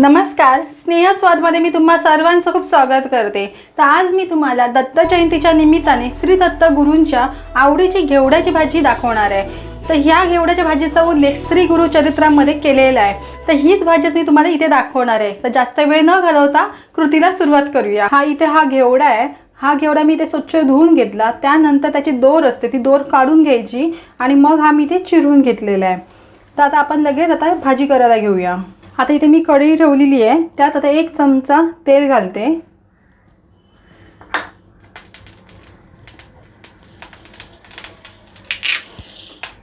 नमस्कार स्नेहस्वादमध्ये मी तुम्हा सर्वांचं खूप स्वागत करते. तर आज मी तुम्हाला दत्त जयंतीच्या निमित्ताने श्री दत्त गुरूंच्या आवडीची घेवड्याची भाजी दाखवणार आहे. तर ह्या घेवड्याच्या भाजीचा उल्लेख स्त्री गुरु चरित्रामध्ये केलेला आहे. तर हीच भाजीच मी तुम्हाला इथे दाखवणार आहे. तर जास्त वेळ न घालवता कृतीला सुरुवात करूया. हा इथे हा घेवडा आहे. हा घेवडा मी इथे स्वच्छ धुवून घेतला. त्यानंतर त्याची दोर असते ती दोर काढून घ्यायची आणि मग हा मी इथे चिरून घेतलेला आहे. तर आता आपण लगेच आता भाजी करायला घेऊया. आता इथे मी कढई ठेवलेली आहे. त्यात आता एक चमचा तेल घालते.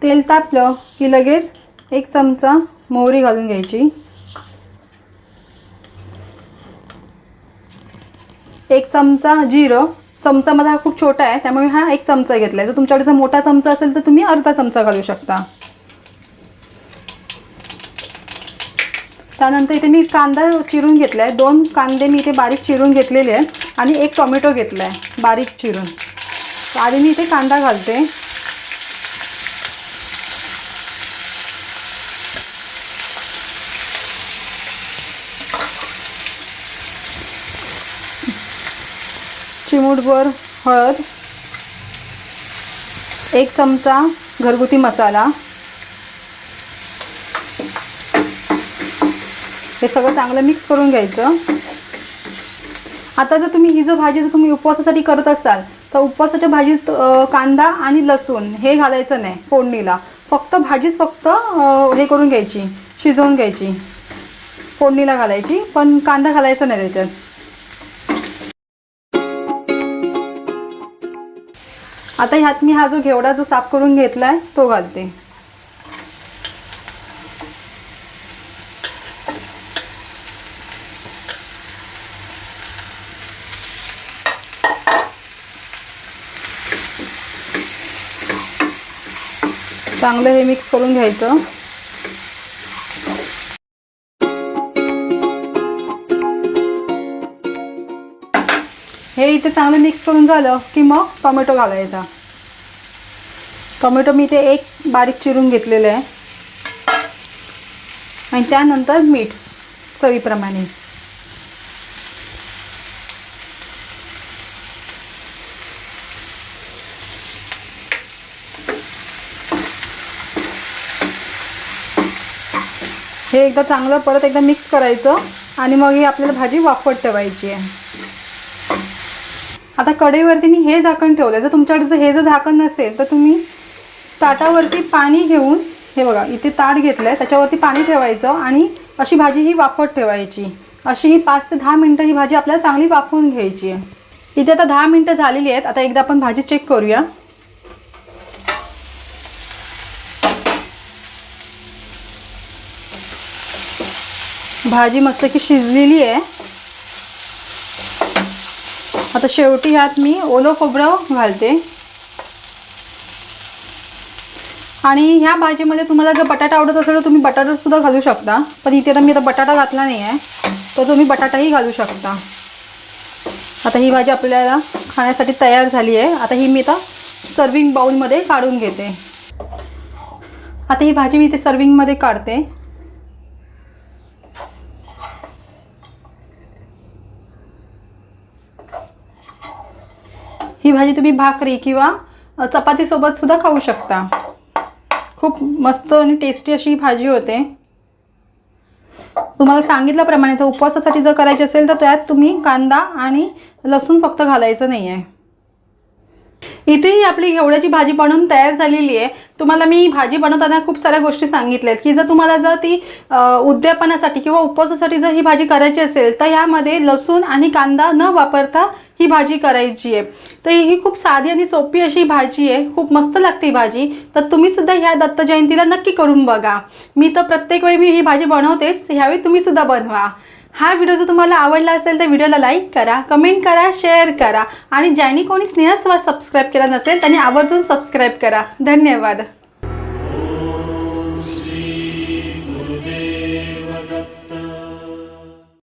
तेल तापलं की लगेच एक चमचा मोहरी घालून घ्यायची. एक चमचा जिरं. चमचा माझा हा खूप छोटा आहे त्यामुळे हा एक चमचा घेतला आहे जर तुमच्याकडे जर मोठा चमचा असेल तर तुम्ही अर्धा चमचा घालू शकता. त्यानंतर इथे मी कांदा चिरून घेतला आहे दोन कांदे मी इथे बारीक चिरून घेतलेले आहेत आणि एक टोमॅटो घेतला आहे बारीक चिरून. आधी मी इथे कांदा घालते. चिमूटभर हळद एक चमचा घरगुती मसाला. हे सगळं चांगलं मिक्स करून घ्यायचं. आता जर तुम्ही ही जर भाजी जर तुम्ही उपवासासाठी करत असाल तर उपवासाच्या भाजीत कांदा आणि लसूण हे घालायचं नाही फोडणीला. फक्त भाजीच फक्त हे करून घ्यायची शिजवून घ्यायची. फोडणीला घालायची पण कांदा घालायचा नाही त्याच्यात. आता ह्यात मी हा जो घेवडा जो साफ करून घेतला आहे तो घालते. चांगलं हे मिक्स करून घ्यायचं. हे इथे चांगलं मिक्स करून झालं की मग टोमॅटो घालायचा. टोमॅटो मी इथे एक बारीक चिरून घेतलेलं आहे. आणि त्यानंतर मीठ चवीप्रमाणे. हे एकदा चांगलं परत एकदा मिक्स करायचं आणि मग ही आपल्याला भाजी वाफवत ठेवायची आहे. आता कढईवरती मी हे झाकण ठेवलं जर तुमच्याकडे जर हे जर झाकण नसेल तर तुम्ही ताटावरती पाणी घेऊन हे बघा इथे ताट घेतलं आहे त्याच्यावरती पाणी ठेवायचं आणि अशी भाजी ही वाफवत ठेवायची. अशी ही पाच ते दहा मिनटं ही भाजी आपल्याला चांगली वाफवून घ्यायची आहे. इथे आता दहा मिनटं झालेली आहेत. आता एकदा आपण भाजी चेक करूया. भाजी मस्त की शिजलेली आहे. आता शेवटी ह्यात मी ओलं खोबरं घालते. आणि ह्या भाजीमध्ये तुम्हाला जर बटाटा आवडत असेल तर तुम्ही बटाटासुद्धा घालू शकता. पण इथे तर मी आता बटाटा घातला नाही आहे तर तुम्ही बटाटाही घालू शकता. आता ही भाजी आपल्याला खाण्यासाठी तयार झाली आहे. आता ही मी आता सर्विंग बाउलमध्ये काढून घेते. आता ही भाजी मी इथे सर्विंगमध्ये काढते. ही भाजी तुम्ही भाकरी किंवा चपातीसोबत सुद्धा खाऊ शकता. खूप मस्त आणि टेस्टी अशी ही भाजी होते. तुम्हाला सांगितल्याप्रमाणे जर उपवासासाठी जर करायची असेल तर त्यात तुम्ही कांदा आणि लसूण फक्त घालायचं नाही आहे इथेही आपली घेवड्याची भाजी बनवून तयार झालेली आहे. तुम्हाला मी भाजी बनवताना खूप साऱ्या गोष्टी सांगितल्या आहेत की जर तुम्हाला जर ती उद्यापनासाठी किंवा उपवासासाठी जर ही भाजी करायची असेल तर यामध्ये लसूण आणि कांदा न वापरता ही भाजी करायची आहे. तर ही खूप साधी आणि सोपी अशी भाजी आहे. खूप मस्त लागते ही भाजी. तर तुम्ही सुद्धा ह्या दत्त जयंतीला नक्की करून बघा. मी तर प्रत्येक वेळी मी ही भाजी बनवतेच. ह्यावेळी तुम्ही सुद्धा बनवा. हा व्हिडिओ जर तुम्हाला आवडला असेल तर व्हिडिओला लाईक करा कमेंट करा शेअर करा आणि ज्यांनी कोणी स्नेहस्वाद सबस्क्राईब केला नसेल त्यांनी आवर्जून सबस्क्राईब करा. धन्यवाद.